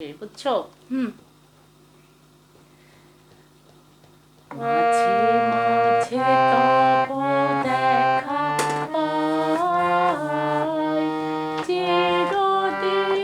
그쵸? 음. 마지막 지도보대카바이 지로디카노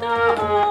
Thank you.